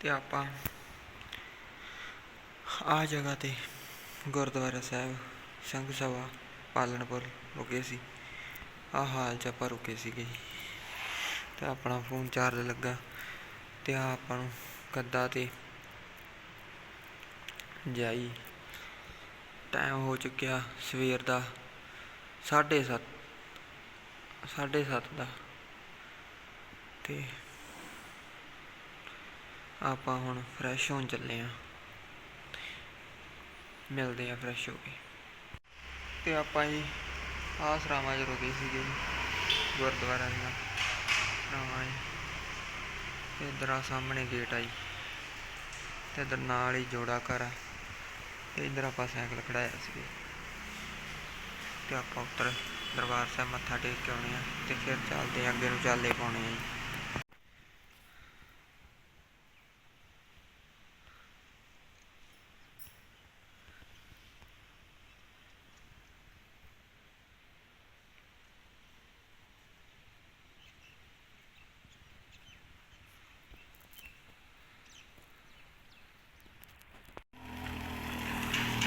ਤੇ ਆਪਾਂ ਆ ਜਗ੍ਹਾ ਤੇ ਗੁਰਦੁਆਰਾ ਸਾਹਿਬ, ਸਿੰਘ ਸਭਾ ਪਾਲਣਪੁਰ ਰੁਕੇ ਸੀ। ਆ ਹਾਲ ਚ ਆਪਾਂ ਰੁਕੇ ਸੀਗੇ ਜੀ। ਤੇ ਆਪਣਾ ਫੋਨ ਚਾਰਜ ਲੱਗਾ ਤੇ ਆ ਆਪਾਂ ਨੂੰ ਗੱਦਾ ਤੇ ਜਾਈ। ਟਾਈਮ ਹੋ ਚੁੱਕਿਆ ਸਵੇਰ ਦਾ 7:30 7:30 ਦਾ। ਤੇ ਆਪਾਂ ਹੁਣ ਫਰੈਸ਼ ਹੋਣ ਚੱਲੇ ਆ ਮਿਲਦੇ ਆ ਫਰੈਸ਼ ਹੋ ਕੇ। ਤੇ ਆਪਾਂ ਜੀ ਆਸਰਾਮਾ ਚ ਰੁਕੇ ਸੀਗੇ ਜੀ, ਗੁਰਦੁਆਰਾ ਦਾ ਸਰਾਵਾਂ ਜੀ। ਤੇ ਇੱਧਰ ਆ ਸਾਹਮਣੇ ਗੇਟ ਆਈ ਜੀ। ਤੇ ਇੱਧਰ ਨਾਲ ਹੀ ਜੋੜਾ ਘਰ ਆ। ਤੇ ਇੱਧਰ ਆਪਾਂ ਸਾਈਕਲ ਖੜਾਇਆ ਸੀ ਤੇ ਆਪਾਂ ਉੱਤਰ ਦਰਬਾਰ ਸਾਹਿਬ ਮੱਥਾ ਟੇਕ ਕੇ ਆਉਣੇ ਆ ਤੇ ਫਿਰ ਚੱਲਦੇ ਆ ਅੱਗੇ ਨੂੰ ਚੱਲਦੇ ਪਾਉਣੇ ਆ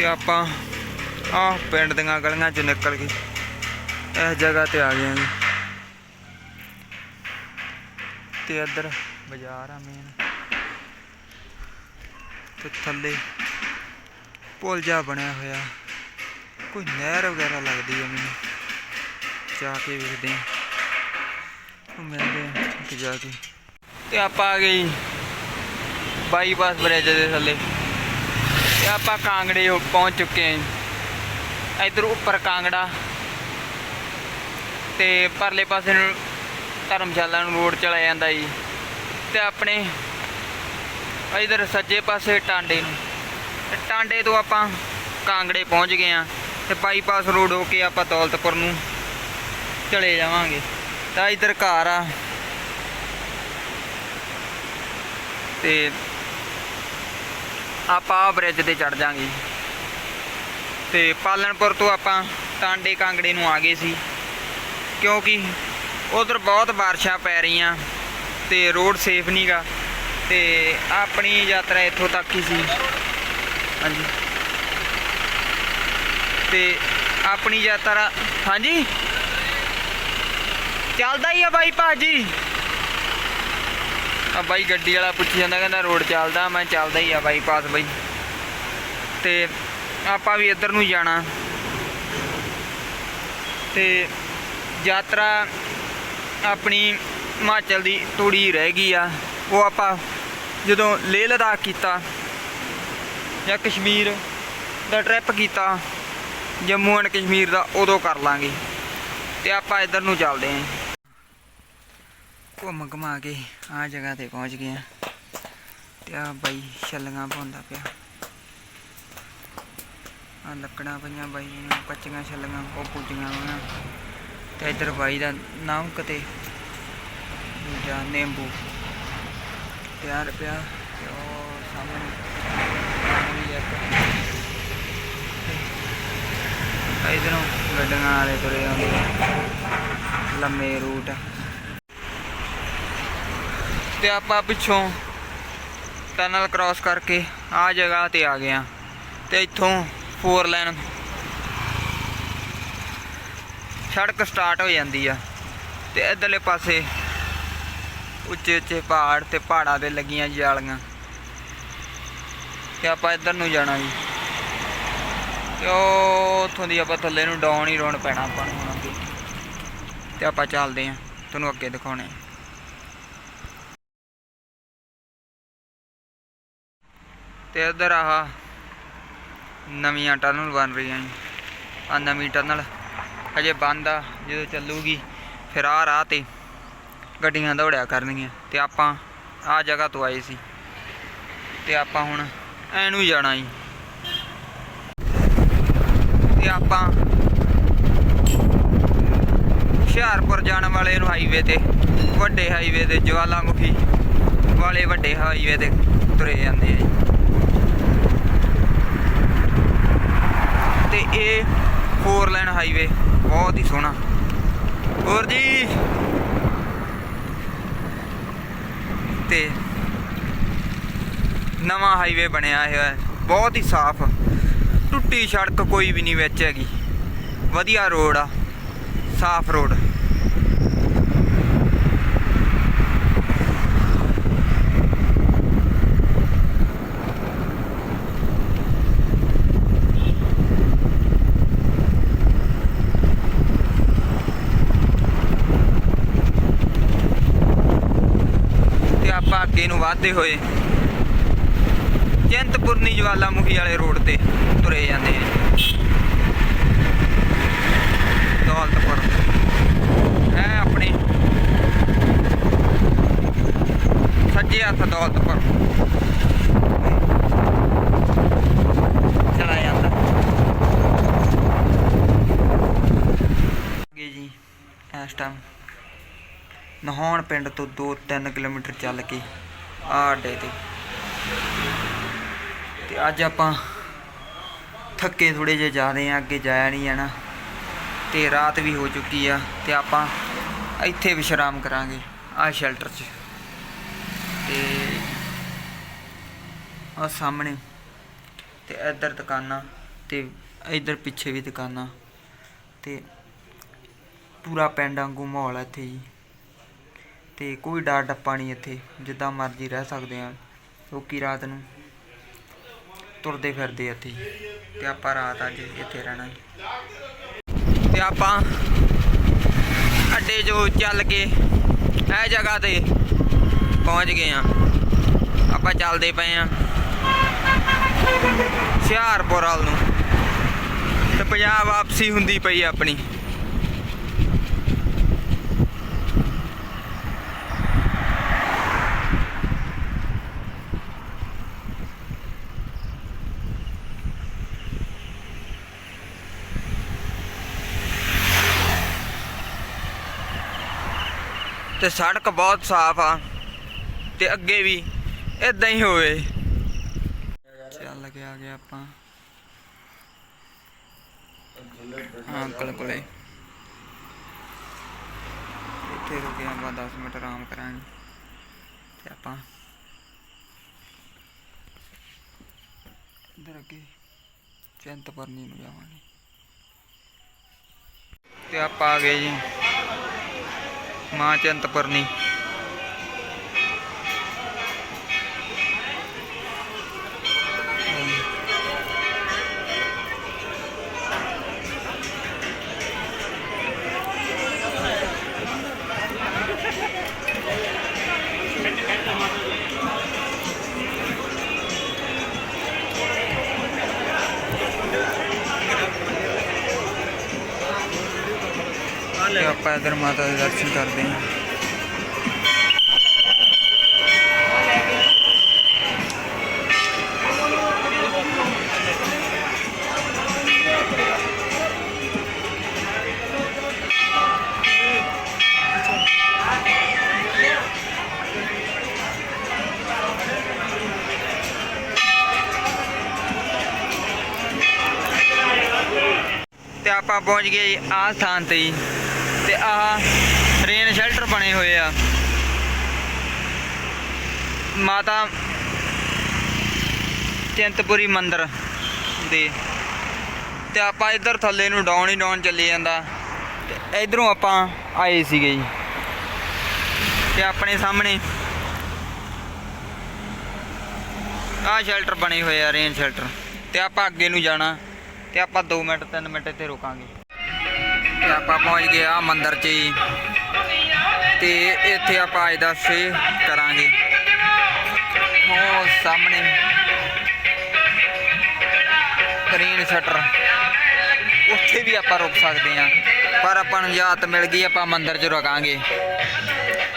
ਤੇ ਆਪਾਂ ਆਹ ਪਿੰਡ ਦੀਆਂ ਗਲੀਆਂ 'ਚ ਨਿਕਲ ਕੇ ਇਸ ਜਗ੍ਹਾ ਤੇ ਆ ਗਏ ਹਾਂ ਜੀ। ਤੇ ਇੱਧਰ ਬਾਜ਼ਾਰ ਆ ਮੇਨ ਤੇ ਥੱਲੇ ਪੁਲ ਜਾ ਬਣਿਆ ਹੋਇਆ। ਕੋਈ ਨਹਿਰ ਵਗੈਰਾ ਲੱਗਦੀ ਆ ਮੈਨੂੰ। ਜਾ ਕੇ ਵੇਖਦੇ ਹਾਂ। ਮਿਲਦੇ ਆ ਉੱਥੇ ਜਾ ਕੇ। ਤੇ ਆਪਾਂ ਆ ਗਏ ਬਾਈਪਾਸ ਬ੍ਰਿਜ ਦੇ ਥੱਲੇ। ਤੇ ਆਪਾਂ ਕਾਂਗੜੇ ਪਹੁੰਚ ਚੁੱਕੇ ਹਾਂ ਇਧਰ ਉੱਪਰ ਕਾਂਗੜਾ ਤੇ ਪਰਲੇ ਪਾਸੇ ਨੂੰ ਧਰਮਸ਼ਾਲਾ ਨੂੰ ਰੋਡ ਚਲਾ ਜਾਂਦਾ ਜੀ। ਤੇ ਆਪਣੇ ਇਧਰ ਸੱਜੇ ਪਾਸੇ ਟਾਂਡੇ ਨੂੰ। ਤੇ ਟਾਂਡੇ ਤੋਂ ਆਪਾਂ ਕਾਂਗੜੇ ਪਹੁੰਚ ਗਏ ਆ ਤੇ ਬਾਈਪਾਸ ਰੋਡ ਹੋ ਕੇ ਆਪਾਂ ਦੌਲਤਪੁਰ ਨੂੰ ਚਲੇ ਜਾਵਾਂਗੇ। ਤਾਂ ਇਧਰ ਘਰ ਆ। ਤੇ ਆਪਾਂ ਬ੍ਰਿਜ ਤੇ ਚੜ ਜਾਾਂਗੇ ਤੇ ਪਾਲਣਪੁਰ ਤੋਂ ਆਪਾਂ ਟਾਂਡੇ ਕਾਂਗੜੇ ਨੂੰ ਆ ਗਏ ਸੀ। ਕਿਉਂਕਿ ਉਧਰ ਬਹੁਤ ਬਾਰਿਸ਼ਾਂ ਪੈ ਰਹੀਆਂ ਤੇ ਰੋਡ ਸੇਫ ਨਹੀਂਗਾ ਤੇ ਆਪਣੀ ਯਾਤਰਾ ਇੱਥੋਂ ਤੱਕ ਹੀ ਸੀ। ਹਾਂਜੀ। ਤੇ ਆਪਣੀ ਯਾਤਰਾ, ਹਾਂਜੀ? ਚੱਲਦਾ ਹੀ ਆ ਬਾਈ ਭਾਜੀ ਆ ਬਾਈ ਗੱਡੀ ਵਾਲਾ ਪੁੱਛੀ ਜਾਂਦਾ, ਕਹਿੰਦਾ ਰੋਡ ਚੱਲਦਾ, ਮੈਂ ਚੱਲਦਾ ਹੀ ਆ ਬਾਈਪਾਸ ਬਾਈ। ਤੇ ਆਪਾਂ ਵੀ ਇੱਧਰ ਨੂੰ ਜਾਣਾ। ਤੇ ਯਾਤਰਾ ਆਪਣੀ ਹਿਮਾਚਲ ਦੀ ਥੋੜੀ ਰਹਿ ਗਈ ਆ। ਉਹ ਆਪਾਂ ਜਦੋਂ ਲੇਹ ਲਦਾਖ ਕੀਤਾ ਜਾਂ ਕਸ਼ਮੀਰ ਦਾ ਟ੍ਰਿਪ ਕੀਤਾ, ਜੰਮੂ ਐਂਡ ਕਸ਼ਮੀਰ ਦਾ, ਉਦੋਂ ਕਰ ਲਾਂਗੇ। ਤੇ ਆਪਾਂ ਇੱਧਰ ਨੂੰ ਚੱਲਦੇ ਆਂ। ਘੁੰਮ ਘੁਮਾ ਕੇ ਆ ਜਗ੍ਹਾ ਤੇ ਪਹੁੰਚ ਗਏ ਆ ਤੇ ਆ ਬਾਈ ਛੱਲੀਆਂ ਪਾਉਂਦਾ ਪਿਆ। ਆ ਲੱਕੜਾਂ ਪਈਆਂ ਬਾਈ ਨੂੰ ਕੱਚੀਆਂ ਛੱਲੀਆਂ, ਉਹ ਪੂਜੀਆਂ ਉਹਨਾਂ ਤੇ ਇੱਧਰ ਬਾਈ ਦਾ ਨਾਮ ਕਿਤੇ? ਦੂਜਾ ਨਿੰਬੂ। ਤਿਆਰ ਪਿਆ ਤੇ ਉਹ ਸਾਹਮਣੇ ਵੀ ਇੱਕ। ਇਧਰੋਂ ਗੱਡੀਆਂ ਵਾਲੇ ਤੁਰੇ ਆਉਂਦੇ ਲੰਮੇ ਰੂਟ ਤੇ ਆਪਾਂ ਪਿੱਛੋਂ ਟਨਲ ਕ੍ਰਾਸ ਕਰਕੇ ਆ ਜਗ੍ਹਾ ਤੇ ਆ ਗਏ ਆ ਤੇ ਇੱਥੋਂ ਫੋਰ ਲਾਈਨ ਸੜਕ ਸਟਾਰਟ ਹੋ ਜਾਂਦੀ ਆ ਤੇ ਇਧਰਲੇ ਪਾਸੇ ਉੱਚੇ ਉੱਚੇ ਪਹਾੜ ਤੇ ਪਹਾੜਾਂ ਦੇ ਲੱਗੀਆਂ ਜਾਲੀਆਂ ਤੇ ਆਪਾਂ ਇੱਧਰ ਨੂੰ ਜਾਣਾ ਜੀ। ਤੇ ਉਹ ਉੱਥੋਂ ਦੀ ਆਪਾਂ ਥੱਲੇ ਨੂੰ ਡਾਉਣ ਹੀ ਰੋਣ ਪੈਣਾ ਆਪਾਂ ਨੂੰ ਹੁਣ ਅੱਗੇ। ਤੇ ਆਪਾਂ ਚੱਲਦੇ ਆਂ ਤੁਹਾਨੂੰ ਅੱਗੇ ਦਿਖਾਉਣੇ ਤੇ ਇੱਧਰ ਆਹ ਨਵੀਆਂ ਟਨਲ ਬਣ ਰਹੀਆਂ ਜੀ। ਆ ਨਵੀਂ ਟਨਲ ਹਜੇ ਬੰਦ ਆ, ਜਦੋਂ ਚੱਲੂਗੀ ਫਿਰ ਆ ਰਾਹ ਤੇ ਗੱਡੀਆਂ ਦੌੜਿਆ ਕਰਨਗੀਆਂ ਤੇ ਆਪਾਂ ਆ ਜਗ੍ਹਾ ਤੋਂ ਆਏ ਸੀ। ਤੇ ਆਪਾਂ ਹੁਣ ਐਨੂੰ ਜਾਣਾ ਜੀ। ਤੇ ਆਪਾਂ ਹੁਸ਼ਿਆਰਪੁਰ ਜਾਣ ਵਾਲੇ ਨੂੰ ਹਾਈਵੇ ਤੇ, ਵੱਡੇ ਹਾਈਵੇ ਤੇ ਜਵਾਲਾਮੁਖੀ ਵਾਲੇ ਵੱਡੇ ਹਾਈਵੇ ਤੇ ਤੁਰੇ ਜਾਂਦੇ ਆ ਜੀ ਤੇ ਇਹ ਫੋਰ ਲਾਈਨ ਹਾਈਵੇ, ਬਹੁਤ ਹੀ ਸੋਹਣਾ। ਹੋਰ ਜੀ? ਤੇ ਨਵਾਂ ਹਾਈਵੇ ਬਣਿਆ ਹੋਇਆ ਹੈ। ਬਹੁਤ ਹੀ ਸਾਫ਼। ਟੁੱਟੀ ਸੜਕ ਕੋਈ ਵੀ ਨਹੀਂ ਵਿੱਚ ਹੈਗੀ। ਵਧੀਆ ਰੋਡ ਆ। ਸਾਫ਼ ਰੋਡ ਤੇ ਆਪਾਂ ਅੱਗੇ ਨੂੰ ਵਧਦੇ ਹੋਏ ਚਿੰਤਪੁਰਨੀ ਜਵਾਲਾਮੁਖੀ ਵਾਲੇ ਰੋਡ ਤੇ ਤੁਰੇ ਜਾਂਦੇ ਆ। ਦੌਲਤਪੁਰ। ਹੈ ਆਪਣੇ। ਸੱਜੇ ਹੱਥ ਦੌਲਤਪੁਰ। ਚਲਾ ਜਾਂਦਾ। ਅੱਗੇ ਜੀ, ਇਸ ਟਾਈਮ ਨਹਾਉਣ ਪਿੰਡ ਤੋਂ 2-3 ਕਿਲੋਮੀਟਰ ਚੱਲ ਕੇ ਆਹ ਅੱਡੇ ਤੇ। ਤੇ ਅੱਜ ਆਪਾਂ ਥੱਕੇ ਥੋੜੇ ਜਿਹੇ ਰਹੇ ਆ, ਅੱਗੇ ਜਾਇਆ ਨਹੀਂ ਜਾਣਾ। ਤੇ ਰਾਤ ਵੀ ਹੋ ਚੁੱਕੀ ਆ ਤੇ ਆਪਾਂ ਇੱਥੇ ਵਿਸ਼ਰਾਮ ਕਰਾਂਗੇ ਆਹ ਸ਼ੈਲਟਰ 'ਚ। ਤੇ ਆ ਸਾਹਮਣੇ ਤੇ ਇੱਧਰ ਦੁਕਾਨਾਂ ਤੇ ਇੱਧਰ ਪਿੱਛੇ ਵੀ ਦੁਕਾਨਾਂ ਤੇ ਪੂਰਾ ਪਿੰਡ ਵਾਂਗੂ ਮਾਹੌਲ ਹੈ ਇੱਥੇ ਜੀ। ਅਤੇ ਕੋਈ ਡਰ ਡੱਪਾ ਨਹੀਂ ਇੱਥੇ, ਜਿੱਦਾਂ ਮਰਜ਼ੀ ਰਹਿ ਸਕਦੇ ਹਾਂ ਲੋਕੀ ਰਾਤ ਨੂੰ ਤੁਰਦੇ ਫਿਰਦੇ ਇੱਥੇ ਅਤੇ ਆਪਾਂ ਰਾਤ ਅੱਜ ਇੱਥੇ ਰਹਿਣਾ ਅਤੇ ਆਪਾਂ ਅੱਡੇ ਜੋ ਚੱਲ ਕੇ ਇਹ ਜਗ੍ਹਾ ਤੇ ਪਹੁੰਚ ਗਏ ਆ ਆਪਾਂ ਚੱਲਦੇ ਪਏ ਆ ਹੁਸ਼ਿਆਰਪੁਰ ਵੱਲ ਨੂੰ ਤੇ ਪੰਜਾਬ ਵਾਪਸੀ ਹੁੰਦੀ ਪਈ ਆਪਣੀ। ਤੇ ਸੜਕ ਬਹੁਤ ਸਾਫ਼ ਆ ਤੇ ਅੱਗੇ ਵੀ ਇਦਾਂ ਹੀ ਹੋਵੇ। ਚੱਲ ਕੇ ਆ ਗਏ ਆਪਾਂ। ਅੰਕਲ ਕੋਲੇ। ਇੱਥੇ ਰੁਕੇ ਆਪਾਂ 10 ਮਿੰਟ ਆਰਾਮ ਕਰਾਂਗੇ। ਤੇ ਆਪਾਂ ਇੱਧਰ ਅੱਗੇ ਚਿੰਤਪੁਰਨੀ ਨੂੰ ਜਾਵਾਂਗੇ। ਤੇ ਆਪਾਂ ਆ ਗਏ ਜੀ। ਮਾਂ ਚਿੰਤਪੁਰਨੀ। ਤੇ ਆਪਾਂ ਇਧਰ ਮਾਤਾ ਦੇ ਦਰਸ਼ਨ ਕਰਦੇ ਹਾਂ ਤੇ ਆਪਾਂ ਪਹੁੰਚ ਗਏ ਜੀ ਆਹ ਸਥਾਨ ਤੇ ਜੀ ਤੇ ਆਹ ਰੇਨ ਸ਼ੈਲਟਰ ਬਣੇ ਹੋਏ ਆ। ਮਾਤਾ ਚਿੰਤਪੁਰੀ ਮੰਦਿਰ ਦੇ। ਤੇ ਆਪਾਂ ਇੱਧਰ ਥੱਲੇ ਨੂੰ ਡਾਉਣ ਹੀ ਡਾਊਨ ਚੱਲੀ ਜਾਂਦਾ। ਤੇ ਇਧਰੋਂ ਆਪਾਂ ਆਏ ਸੀਗੇ ਜੀ। ਤੇ ਆਪਣੇ ਸਾਹਮਣੇ ਆਹ ਸ਼ੈਲਟਰ ਬਣੇ ਹੋਏ ਆ, ਰੇਨ ਸ਼ੈਲਟਰ। ਤੇ ਆਪਾਂ ਅੱਗੇ ਨੂੰ ਜਾਣਾ। ਤੇ ਆਪਾਂ 2 ਮਿੰਟ 3 ਮਿੰਟ ਇੱਥੇ ਰੁਕਾਂਗੇ। ਤੇ ਆਪਾਂ ਪਹੁੰਚ ਗਏ ਆ ਮੰਦਿਰ 'ਚ ਜੀ। ਤੇ ਇੱਥੇ ਆਪਾਂ ਅੱਜ ਦਾ ਸਟੇ ਕਰਾਂਗੇ। ਉਹ ਸਾਹਮਣੇ ਗ੍ਰੀਨ ਸ਼ਟਰ ਉੱਥੇ ਵੀ ਆਪਾਂ ਰੁਕ ਸਕਦੇ ਹਾਂ। ਪਰ ਆਪਾਂ ਨੂੰ ਜਾਤ ਮਿਲ ਗਈ, ਆਪਾਂ ਮੰਦਿਰ 'ਚ ਰੁਕਾਂਗੇ।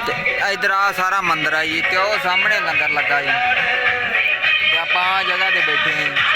ਤੇ ਇਧਰ ਆ ਸਾਰਾ ਮੰਦਿਰ ਆ ਜੀ, ਤੇ ਉਹ ਸਾਹਮਣੇ ਲੰਗਰ ਲੱਗਾ ਜੀ। ਤੇ ਆਪਾਂ ਆਹ ਜਗ੍ਹਾ ਤੇ ਬੈਠੇ ਹਾਂ